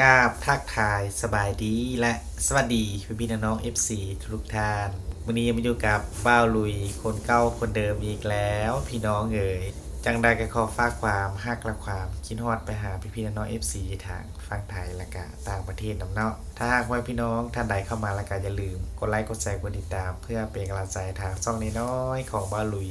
กาบทักทายสบายดีและสวัสดีพี่พี่น้องๆ FC ทุกท่านวันนี้มาอยู่กับบ้าวลุยคนเก่าคนเดิมอีกแล้ว พี่น้องเอ๋ยจังใดก็ขอฝากความฮักและความคิดฮอดไปหาพี่พี่น้องๆ FC ทางฝั่งไทยและก็ต่างประเทศนำเนาะถ้าหากว่าพี่น้องท่านใดเข้ามาแล้วก็อย่าลืม กดไลค์กดแชร์กดติดตาม เพื่อเป็นกำลังใจทางช่องน้อยๆของบ้าวลุย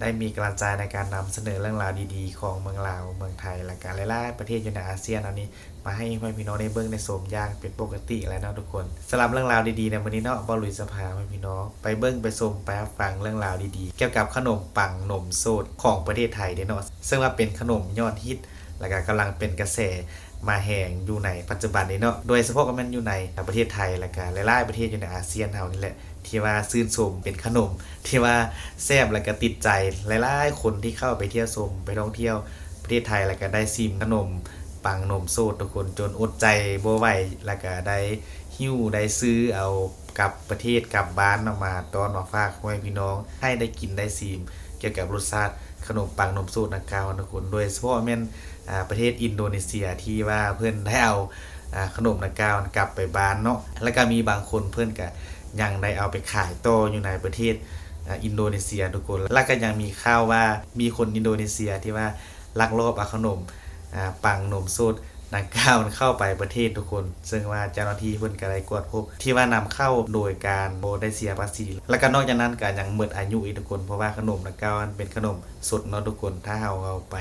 ได้มีกำลังใจในการนำเสนอเรื่องราวดีๆ ของเมืองลาวเมืองไทยและการหลายๆประเทศอยู่ในอาเซียนอันนี้ มาให้พ่อพี่น้องได้เบิ่งในโสมย่างเป็นปกติแล้วเนาะทุกคนสำหรับเรื่องราวดีๆในวันนี้เนาะบอลลุยสภาพ่อพี่น้องไปเบิ่งไปชมไปฟังเรื่องราวดีๆ เกี่ยวกับขนมปังหนมโซดของประเทศไทยเด้เนาะซึ่งว่าเป็นขนมยอดฮิตและก็กำลังเป็นกระแส มาแห่งอยู่ในปัจจุบันนี้เนาะโดยเฉพาะก็มันอยู่ในประเทศไทยและก็หลายๆประเทศอยู่ในอาเซียนเฮานี่แหละที่ว่าซื่นชมเป็นขนม ที่ว่าแซ่บและก็ติดใจหลายๆ คนที่เข้าไปเที่ยวชมไปท่องเที่ยวประเทศไทยแล้วก็ได้ซิมขนมปังนมโซดทุกคนจนอดใจบ่ไหวแล้วก็ได้หิ้วได้ซื้อเอากลับประเทศกลับบ้านออกมาตอนมาฝากพ่อแม่พี่น้องให้ได้กินได้ซีมเกี่ยวกับรสชาติขนมปังนมโซดนักกาวทุกคนโดยเฉพาะแม่นประเทศอินโดนีเซียที่ว่าเพื่อนได้เอาขนมนักกาวกลับไปบ้านเนาะแล้วก็มีบางคนเพื่อนก็ยังได้เอาไปขายโตอยู่ในประเทศอินโดนีเซียทุกคนแล้วก็ยังมีข่าวว่ามีคนอินโดนีเซียที่ว่าลักลอบเอาขนมปังนมสูตร นังก้าวมันเข้าไปประเทศทุกคน ซึ่งว่าเจ้าหน้าที่เพิ่นก็ได้กวดพบ ที่ว่านำเข้าโดยการโบได้เสียภาษีแล้วก็นอกจากนั้นก็ยังหมดอายุอีกทุกคน เพราะว่าขนมนังก้าวมันเป็นขนมสดเนาะทุกคนถ้าเอาเอาไป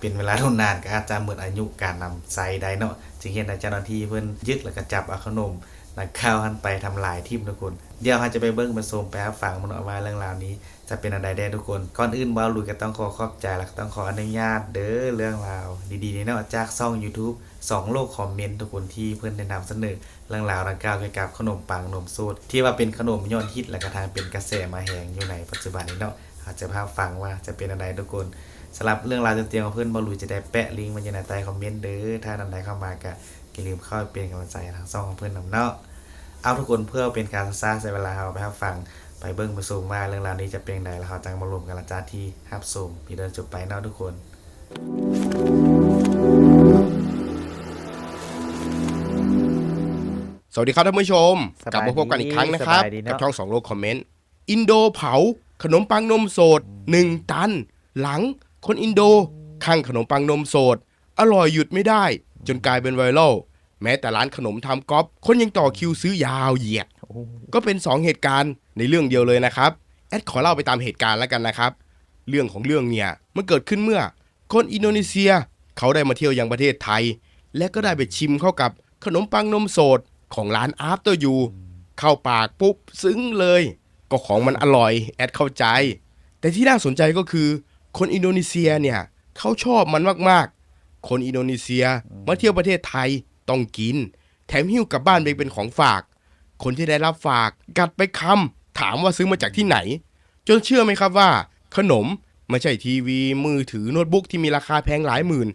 เป็นเวลาทนนานก็อาจจะหมดอายุการนำใส่ได้เนาะจึงเห็นให้เจ้าหน้าที่เพิ่นยึดแล้วก็จับเอาขนม หนังก้าวหันไปทำลายทิมทุกคน เดี๋ยวเราจะไปเบิ่งไปชมไปรับฟังมันเนาะว่าเรื่องราวนี้ จะเป็นอะไรได้ทุกคน ก่อนอื่นบอลลุยก็ต้องขอขอบใจและก็ต้องขออนุญาตเด้อเรื่องราว ดีๆนี้เนาะจากช่อง YouTube สองโลกคอมเมนต์ทุกคนที่เพื่อนได้นำเสนอเรื่องราวดังกล่าวเกี่ยวกับขนมปังขนมสูตรที่ว่าเป็นขนมยอดฮิตและกระทางเป็นกระแสมาแหงอยู่ในปัจจุบันนี้เนาะอาจจะพาพฟังว่าจะเป็นอะไรทุกคนสำหรับเรื่องราวเตรียมของเพื่อนบอลลุยจะได้แปะลิงก์ไว้อยู่ในใต้คอมเมนต์เด้อถ้าท่านใดเข้ามาก็ อย่าลืมเข้าไปเป็นกำลังใจทางช่องของเพื่อนนำเนาะเอาทุกคนเพื่อเป็นการสร้างใช้เวลาเราไปรับฟังไปเบิ้งไปซูมว่าเรื่องราวนี้จะเป็นไงแล้วเขาจังมารวมกันละจ้าที่ฮับซูมพี่เดินจบไปเนาะทุกคนสวัสดีครับท่านผู้ชม สบายดีกลับมาพบกันอีกครั้งนะครับ สบายดีเนอะ กับช่องสองโลกคอมเมนต์ อินโดเผา ขนมปังนมสด1ตัน หลัง คนอินโดข้างขนมปังนมสด อร่อยหยุดไม่ได้ จนกลายเป็นไวรัลแม้แต่ร้านขนมทำก๊อปคนยังต่อคิวซื้อยาวเหยียด ก็เป็น 2 เหตุการณ์ในเรื่องเดียวเลยนะครับ แอดขอเล่าไปตามเหตุการณ์แล้วกันนะครับ เรื่องของเรื่องเนี่ยมันเกิดขึ้นเมื่อ คนอินโดนีเซีย เขาได้มาเที่ยวยังประเทศไทย และก็ได้ไปชิมเข้ากับขนมปังนมสดของร้าน After You เข้าปากปุ๊บซึ้งเลย ก็ของมันอร่อยแอดเข้าใจ แต่ที่น่าสนใจก็คือ คนอินโดนีเซียเนี่ยเขาชอบมันมากๆ คนอินโดนีเซียมาเที่ยวประเทศไทยต้องกิน แถมหิ้วกลับบ้านไปเป็นของฝาก คนที่ได้รับฝากกัดไปคำถามว่าซื้อมาจากที่ไหน จนเชื่อไหมครับว่า ขนมไม่ใช่ทีวี มือถือโน้ตบุ๊กที่มีราคาแพงหลายหมื่น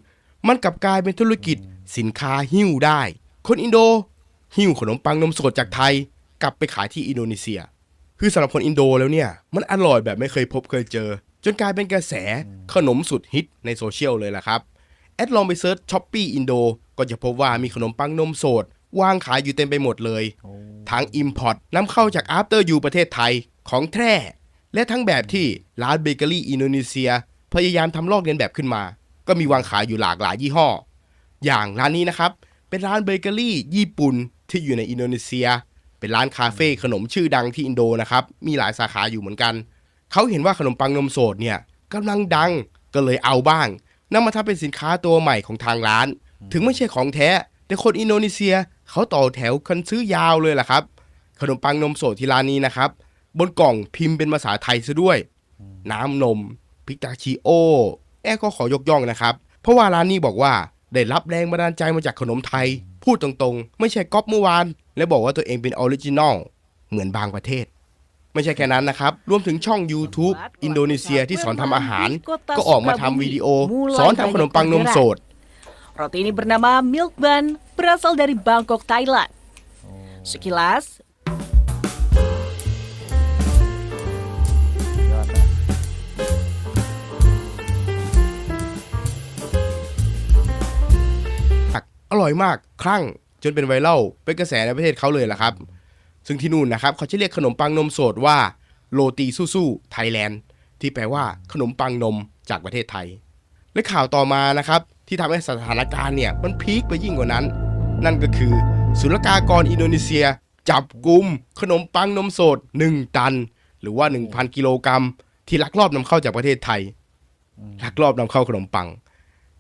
มันกลับกลายเป็นธุรกิจสินค้าหิ้วได้ คนอินโด หิ้วขนมปังนมสดจากไทย กลับไปขายที่อินโดนีเซีย คือสำหรับคนอินโดแล้วเนี่ย มันอร่อยแบบไม่เคยพบเคยเจอ จนกลายเป็นกระแสขนมสุดฮิตในโซเชียลเลยล่ะครับ แอดลองไปเซิร์ชช้อปปี้อินโดก็จะพบว่ามีขนมปังนมสดวางขายอยู่เต็มไปหมดเลย ทั้ง Import นำเข้าจาก After You ประเทศไทยของแท้ และทั้งแบบที่ร้านเบเกอรี่อินโดนีเซีย พยายามทำลอกเลียนแบบขึ้นมา ก็มีวางขายอยู่หลากหลายยี่ห้อ อย่างร้านนี้นะครับ เป็นร้านเบเกอรี่ญี่ปุ่นที่อยู่ในอินโดนีเซีย เป็นร้านคาเฟ่ขนมชื่อดังที่อินโดนะครับ มีหลายสาขาอยู่เหมือนกัน เขาเห็นว่าขนมปังนมสดเนี่ยกำลังดัง ก็เลยเอาบ้าง นำมาทำเป็นสินค้าตัวใหม่ของทางร้าน ถึงไม่ใช่ของแท้ แต่คนอินโดนีเซียเขาต่อแถวกันซื้อยาวเลยล่ะครับ ขนมปังนมสดที่ร้านนี้นะครับ บนกล่องพิมพ์เป็นภาษาไทยซะด้วย น้ำนมพิตาชิโอ แอร์ก็ขอยกย่องนะครับ เพราะว่าร้านนี้บอกว่าได้รับแรงบันดาลใจมาจากขนมไทย พูดตรงๆ ไม่ใช่ก๊อปเมื่อวาน และบอกว่าตัวเองเป็นออริจินอลเหมือนบางประเทศ ไม่ใช่แค่นั้นนะครับ รวมถึงช่อง YouTube อินโดนีเซียที่สอนทำอาหาร ก็ออกมาทำวิดีโอ สอนทำขนมปังนมสด Roti ini bernama Milk Bun, berasal dari Bangkok, Thailand. Sekilas, ยอดนะผักอร่อยมาก คลั่ง จนเป็นไวรัลเป็นกระแสในประเทศเขาเลยล่ะครับ ซึ่งที่นู่นนะครับเขาจะเรียกขนมปังนมสดว่าโรตีสู้ๆไทยแลนด์ที่แปลว่าขนมปังนมจากประเทศไทย และข่าวต่อมานะครับที่ทำให้สถานการณ์เนี่ยมันพีคไปยิ่งกว่านั้น นั่นก็คือศุลกากรอินโดนีเซีย จับกลุ่มขนมปังนมสด 1 ตัน หรือว่า 1,000 กิโลกรัม ที่ลักลอบนำเข้าจากประเทศไทย ลักลอบนำเข้าขนมปัง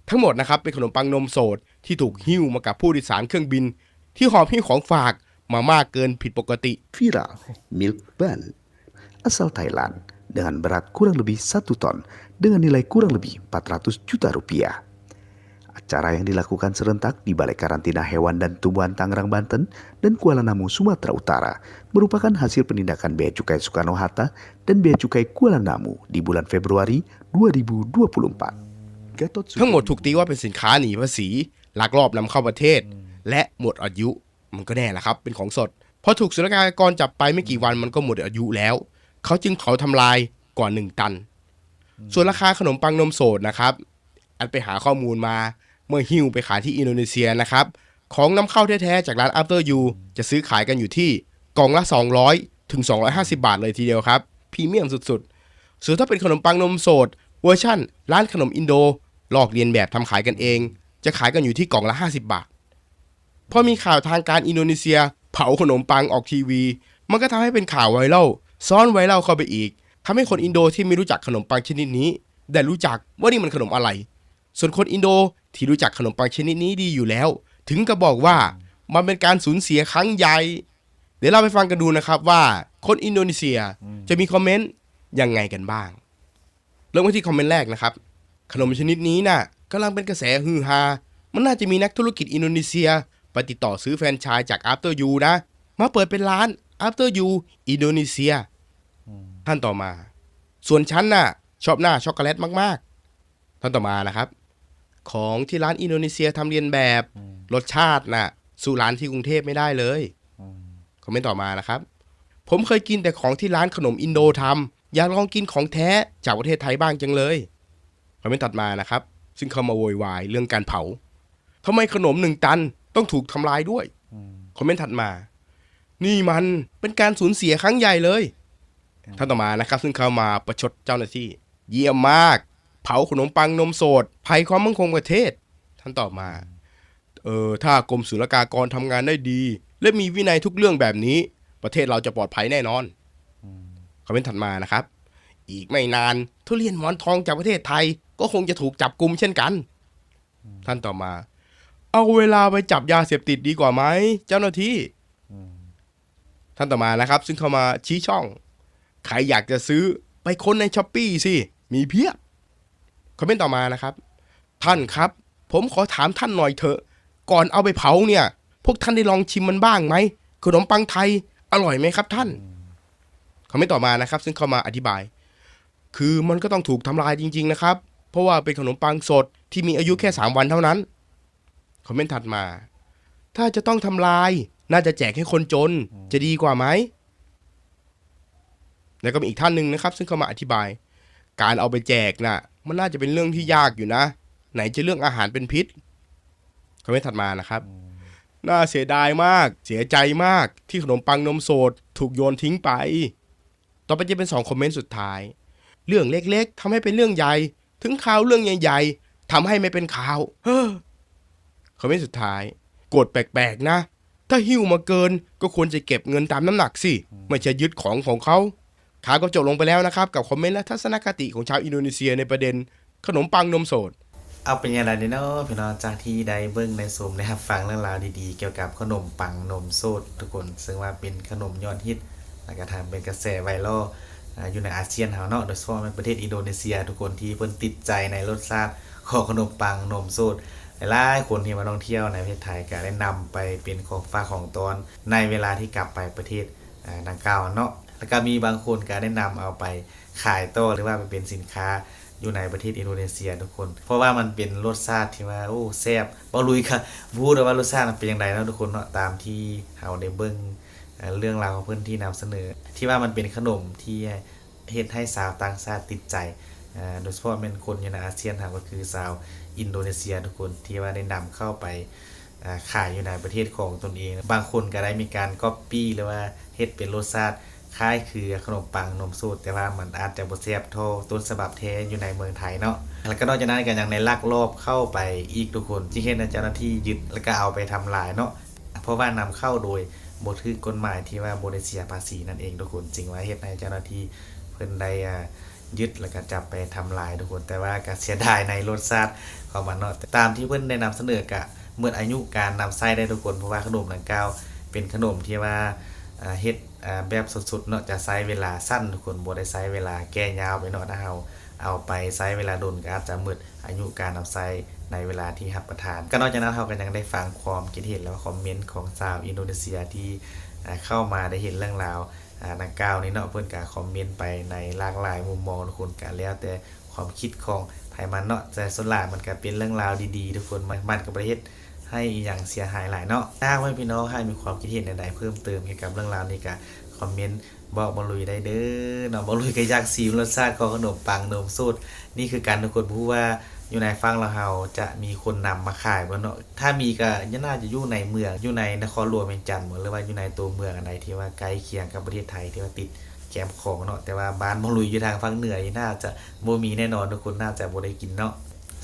ทั้งหมดนะครับเป็นขนมปังนมสดที่ถูกหิ้วมากับผู้โดยสารเครื่องบิน ที่หอบหิ้วของฝาก มามากเกินผิดปกติ viral Milk Bun asal Thailand dengan berat kurang lebih 1 ton dengan nilai kurang lebih 400 juta rupiah. Acara yang dilakukan serentak di Balai Karantina Hewan dan Tumbuhan Tangerang, Banten dan Kuala Namu, Sumatera Utara merupakan hasil penindakan Bea Cukai Soekarno-Hatta dan Bea Cukai Kuala Namu di bulan Februari 2024. Gatot ทั้งหมดถูกตีว่าเป็นสินค้าหนีภาษี ลักลอบนำเข้าประเทศ และหมดอายุ มันก็แน่ละครับ เป็นของสดพอถูกศุลกากรจับไปไม่กี่วันมันก็หมดอายุแล้ว เขาจึงเผาทำลายกว่า1ตัน ส่วนราคาขนมปังนมสดนะครับอันไปหาข้อมูลมาเมื่อหิ้วไปขายที่อินโดนีเซียนะครับ ของนำเข้าแท้ๆจากร้าน After You จะซื้อขายกันอยู่ที่กล่องละ 200 ถึง 250 บาทเลยทีเดียวครับพรีเมียมสุดๆ ส่วนถ้าเป็นขนมปังนมสดเวอร์ชั่น ร้านขนมอินโดลอกเลียนแบบทำขายกันเอง จะขายกันอยู่ที่กล่องละ 50 บาท พอมีข่าวทางการอินโดนีเซีย เผาขนมปังออกทีวี มันก็ทำให้เป็นข่าวไวรัลซ้อนไวรัลเข้าไปอีกทำให้คนอินโดที่ไม่รู้จักขนมปังชนิดนี้ ได้รู้จักว่านี่มันขนมอะไร ส่วนคนอินโดที่รู้จักขนมปังชนิดนี้ดีอยู่แล้ว ถึงกับบอกว่ามันเป็นการสูญเสียครั้งใหญ่ เดี๋ยวเราไปฟังกันดูนะครับว่า คนอินโดนีเซียจะมีคอมเมนต์ยังไงกันบ้าง เริ่มกันที่คอมเมนต์แรกนะครับ ขนมชนิดนี้น่ะกำลังเป็นกระแสฮือฮา มันน่าจะมีนักธุรกิจอินโดนีเซีย ไปติดต่อซื้อแฟรนไชส์จาก After You นะ มาเปิดเป็นร้าน After You อินโดนีเซียท่านต่อมา ส่วนฉันน่ะ ชอบหน้าช็อกโกแลตมากๆ ท่านต่อมานะครับ ของที่ร้านอินโดนีเซียทำเรียนแบบ รสชาติน่ะ สู้ร้านที่กรุงเทพไม่ได้เลยคอมเมนต์ต่อมานะครับ ผมเคยกินแต่ของที่ร้านขนมอินโดทำอยากลองกินของแท้จากประเทศไทยบ้างจังเลยคอมเมนต์ตัดมานะครับ ซึ่งเขามาโวยวายเรื่องการเผาทำไมขนมหนึ่งตัน ต้องถูกทำลายด้วยคอมเมนต์ถัดมา นี่มันเป็นการสูญเสียครั้งใหญ่เลยท่านต่อมานะครับ ซึ่งเขามาประชดเจ้าหน้าที่ เยี่ยมมาก เผาขนมปังนมสดภัยความมั่นคงประเทศ ท่านต่อมาเออถ้ากรมศุลกากรทำงานได้ดี และมีวินัยทุกเรื่องแบบนี้ ประเทศเราจะปลอดภัยแน่นอนคอมเมนต์ถัดมานะครับ อีกไม่นานทุเรียนหมอนทองจากประเทศไทย ก็คงจะถูกจับกลุ่มเช่นกัน ท่านต่อมา เอาเวลาไปจับยาเสพติดดีกว่าไหมเจ้าหน้าที่ท่านต่อมานะครับ ซึ่งเข้ามาชี้ช่อง ใครอยากจะซื้อไปค้นในช้อปปี้สิ มีเพียบคอมเมนต์ต่อมานะครับ ท่านครับ ผมขอถามท่านหน่อยเถอะ ก่อนเอาไปเผาเนี่ย พวกท่านได้ลองชิมมันบ้างไหมขนมปังไทยอร่อยไหมครับ ท่านคอมเมนต์ต่อมานะครับ ซึ่งเข้ามาอธิบาย คือมันก็ต้องถูกทำลายจริง ๆ นะครับ เพราะว่าเป็นขนมปังสดที่มีอายุแค่ 3 วันเท่านั้น คอมเมนต์ถัดมา ถ้าจะต้องทำลาย น่าจะแจกให้คนจน จะดีกว่าไหม แล้วก็มีอีกท่านหนึ่งนะครับ ซึ่งเข้ามาอธิบาย การเอาไปแจกน่ะ มันน่าจะเป็นเรื่องที่ยากอยู่นะ ไหนจะเรื่องอาหารเป็นพิษคอมเมนต์ถัดมานะครับ น่าเสียดายมาก เสียใจมาก ที่ขนมปังนมสดถูกโยนทิ้งไป ต่อไปจะเป็นสองคอมเมนต์สุดท้าย เรื่องเล็กๆทำให้เป็นเรื่องใหญ่ ถึงข่าวเรื่องใหญ่ๆทำให้ไม่เป็นข่าว เฮ้อ คอมเมนต์สุดท้ายกฎแปลกๆนะ ถ้าหิ้วมาเกินก็ควรจะเก็บเงินตามน้ำหนักสิ ไม่ใช่ยึดของของเขาข่าวก็จบลงไปแล้วนะครับ กับคอมเมนต์และทัศนคติของชาวอินโดนีเซียในประเด็น ขนมปังนมสด เอาเป็นยังไงเนาะพี่น้องจากที่ได้เบิ้งในซูมนะครับฟังเรื่องราวดีๆ เกี่ยวกับขนมปังนมสดทุกคน ซึ่งว่าเป็นขนมยอดฮิตแล้วก็ทำเป็นกระแสไวรัลอ่าอยู่ในอาเซียนเฮาเนาะโดยเฉพาะในประเทศอินโดนีเซีย ทุกคนที่เพิ่นติดใจในรสชาติของขนมปังนมสด หลายๆคนที่มาท่องเที่ยวในประเทศไทยก็ได้นำไปเป็นของฝากของตนในเวลาที่กลับไปประเทศดังกล่าวเนาะแล้วก็มีบางคนก็ได้นำเอาไปขายต่อหรือว่าไปเป็นสินค้าอยู่ในประเทศอินโดนีเซียทุกคน เพราะว่ามันเป็นรสชาติที่ว่าโอ้แซ่บบ่ลุยค่ะพูดว่ารสชาติมันเป็นยังไงนะทุกคนเนาะตามที่เฮาได้เบิ่งเอ่อเรื่องราวของเพิ่อนที่นำเสนอ ที่ว่ามันเป็นขนมที่เฮ็ดให้สาวต่างชาติติดใจ โดยเฉพาะเป็นคนอยู่ในอาเซียนเฮาก็คือสาวอินโดนีเซียทุกคนที่ว่าได้นำเข้าไปขายอยู่ในประเทศของตนเอง บางคนก็ได้มีการก๊อปปี้หรือว่าเฮ็ดเป็นรสชาติคล้ายคือขนมปังนมสดแต่ว่ามันอาจจะบ่แซ่บเท่าต้นฉบับแท้อยู่ในเมืองไทยเนาะแล้วก็นอกจากนั้นก็ยังในลักลอบเข้าไปอีกทุกคนที่เห็นเจ้าหน้าที่ยึดแล้วก็เอาไปทำลายเนาะเพราะว่านำเข้าโดยบ่ถูกกฎหมายที่ว่าบ่ได้เสียภาษีนั่นเองทุกคนจริงว่าเฮ็ดให้เจ้าหน้าที่เพิ่นได้อ่า ยึดแล้วก็จับไปทำลายทุกคนแต่ว่าก็เสียดายในรสชาติของมันเนาะตามที่เพิ่อนได้นำเสนอกะเมื่ออายุการนำไส้ได้ทุกคนเพราะว่าขนมดังกล่าวเป็นขนมที่ว่าเฮ็ดแบบสุดๆเนาะจะใช้เวลาสั้นทุกคนบ่ได้ใช้เวลาแก้ยาวไปเนาะถ้าเฮาเอาไปใช้เวลาโดนก็อาจจะหมดอายุการนำไส้ในเวลาที่รับประทาน ก็นอกจากนั้นเฮาก็ยังได้ฟังความคิดเห็นแล้วคอมเมนต์ของชาวอินโดนีเซียที่เข้ามาได้เห็นเรื่องราว ดังกล่าวนี้เนาะเพิ่อนก็คอมเมนต์ไปในหลากหลายมุมมองทุกคนก็แล้วแต่ความคิดของไผมันเนาะแต่ส่วนหลายมันก็เป็นเรื่องราวดีๆ ทุกคนมันมันกับประเทศให้อย่างเสียหายหลายเนาะถ้าว่าพี่น้องให้มีความคิดเห็นใดๆเพิ่มเติมเกี่ยวกับเรื่องราวนี้ก็คอมเมนต์บอกบอลุยได้เด้อเนาะบอลุยก็อยากซีมรสชาติของขนมปังนมสดนี่คือการทุกคนพูดว่า อยู่ในฟังเราเฮาจะมีคนนำมาขายบ่เนาะถ้ามีก็ยน่าจะอยู่ในเมืองอยู่ในนครหลวงเวียงจันทน์หรือว่าอยู่ในตัวเมืองอันใดที่ว่าใกล้เคียงกับประเทศไทยที่ว่าติดแกมของเนาะแต่ว่าบ้านบอลุยอยู่ทางฝั่งเหนือนี่น่าจะบ่มีแน่นอนทุกคนน่าจะบ่ได้กินเนาะ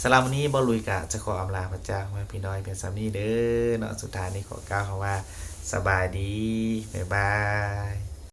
สำหรับวันนี้บอลุยกะจะขออำลาพระเจ้าไว้พี่น้อยเพียงสำนี้เด้อเนาะสุดท้ายนี้ขอกล่าวคำว่า สบายดี บ๊ายบาย